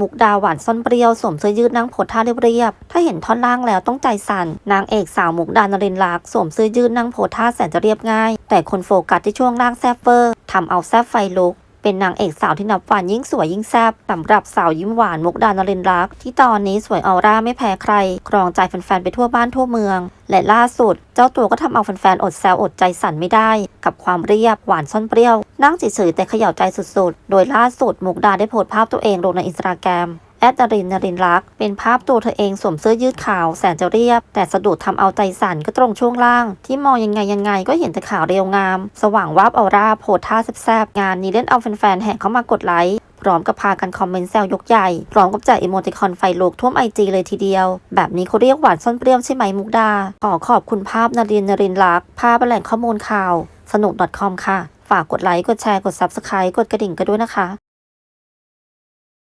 มุกดาหวานซ่อนเปรี้ยวสวมเสื้อยืดนั่งโพสท่าเรียบๆ ถ้าเห็นท่อนล่างแล้วต้องใจสั่น นางเอกสาวมุกดานรินลักษ์สวมเสื้อยืดนั่งโพสท่าแสนจะเรียบง่าย แต่คนโฟกัสที่ช่วงล่างแซฟเฟอร์ทำเอาแซฟไฟลุก เป็นนางเอกสาวที่นับวันยิ่งสวยยิ่งแซ่บสำหรับสาวยิ้มหวานมุกดานรินร์รัก ที่ตอนนี้สวยออร่าไม่แพ้ใคร ครองใจแฟนๆไปทั่วบ้านทั่วเมือง และล่าสุด เจ้าตัวก็ทำเอาแฟนๆอดแซวอดใจสั่นไม่ได้ กับความเรียบหวานซ่อนเปรี้ยว นั่งเฉยๆแต่เขย่าใจสุดๆ โดยล่าสุดมุกดาได้โพสต์ภาพตัวเองลงในอินสตาแกรม แอดนรินนรินรัก เป็นภาพตัวเธอเองสวมเสื้อยืดขาวแสนจะเรียบ แต่สะดุดทำเอาใจสั่นก็ตรงช่วงล่าง ที่มองยังไงยังไงก็เห็นแต่ขาวเรียวงาม สว่างวาบออร่าโพสท่าแซบๆงานนี้เล่นเอาแฟนๆแห่เข้ามากดไลค์พร้อมกับพากันคอมเมนต์แซวยกใหญ่ พร้อมกับแจกอีโมติคอนไฟลุกท่วมไอจีเลยทีเดียว แบบนี้เขาเรียกหวานซ่อนเปรี้ยวใช่ไหมมุกดา ขอขอบคุณภาพนรินนรินรัก ภาพแหล่งข้อมูลข่าว สนุก .com ค่ะ ฝากกดไลค์ กดแชร์ กด Subscribe กดกระดิ่งกันด้วยนะคะ